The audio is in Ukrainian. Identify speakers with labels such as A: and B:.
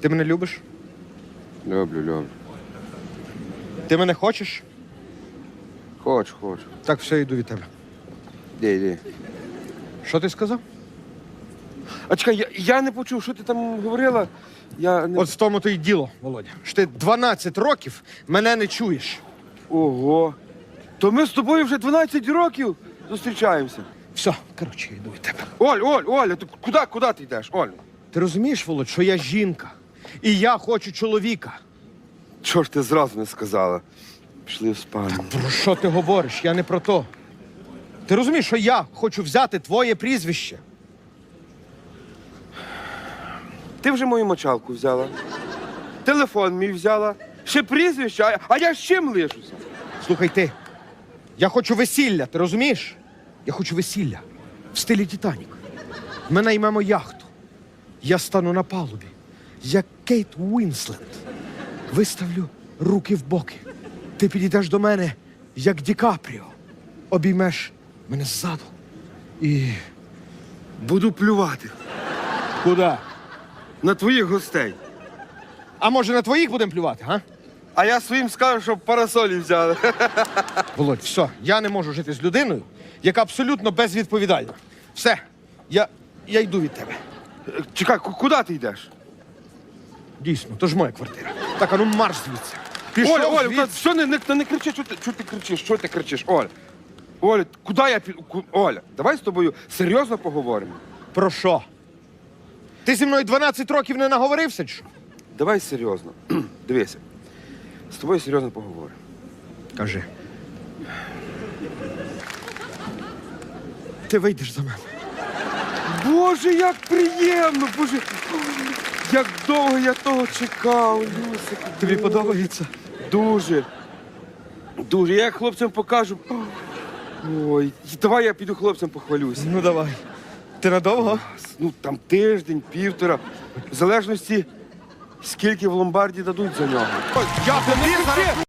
A: Ти мене любиш?
B: Люблю, люблю.
A: Ти мене хочеш?
B: Хочу, хочу.
A: Так, все, йду від тебе.
B: Іди, йди.
A: Що ти сказав?
B: А чекай, я, я не почув, що ти там говорила. Я не...
A: От в тому то й діло, Володя. Що ти 12 років мене не чуєш.
B: Ого. То ми з тобою вже 12 років зустрічаємося.
A: Все, коротше, я йду від тебе.
B: Оль, Оль, Оля, ти куди, куди ти йдеш? Оль.
A: Ти розумієш, Володь, що я жінка. І я хочу чоловіка.
B: Чого ж ти зразу не сказала? Пішли в спальню.
A: Про що ти говориш? Я не про то. Ти розумієш, що я хочу взяти твоє прізвище.
B: Ти вже мою мочалку взяла. Телефон мій взяла. Ще прізвище, а, а я з чим лишуся?
A: Слухай ти. Я хочу весілля, ти розумієш? Я хочу весілля в стилі Титанік. Ми наймемо яхту. Я стану на палубі. Як Кейт Уінслет. Виставлю руки в боки. Ти підійдеш до мене, як Ді Капріо. Обіймеш мене ззаду. І.
B: Буду плювати
A: Куди?
B: на твоїх гостей.
A: А може на твоїх будемо плювати, га?
B: А я своїм скажу, щоб парасолі взяли.
A: Володь, все, я не можу жити з людиною, яка абсолютно безвідповідальна. Все, я, я йду від тебе.
B: Чекай, ку- куди ти йдеш?
A: Дійсно, то ж моя квартира. Так, а ну марш звідси. Пішов
B: Оля, Оля,
A: звідси.
B: що не, не, не кричи, що ти, що ти кричиш? Що ти кричиш? Оля. Оля, куди я? Ку- Оля, давай з тобою серйозно поговоримо.
A: Про що? Ти зі мною 12 років не наговорився, чи що?
B: Давай серйозно. Дивися. З тобою серйозно поговоримо.
A: Кажи. Ти вийдеш за мене.
B: Боже, як приємно! Боже, як довго я того чекав, Люсику.
A: Тобі подобається?
B: Дуже. Дуже. Я хлопцям покажу. Ой, давай я піду хлопцям похвалюся.
A: Ну давай. Ти надовго?
B: Ну там тиждень, півтора. В залежності, скільки в ломбарді дадуть за нього.
A: Я тобі зараз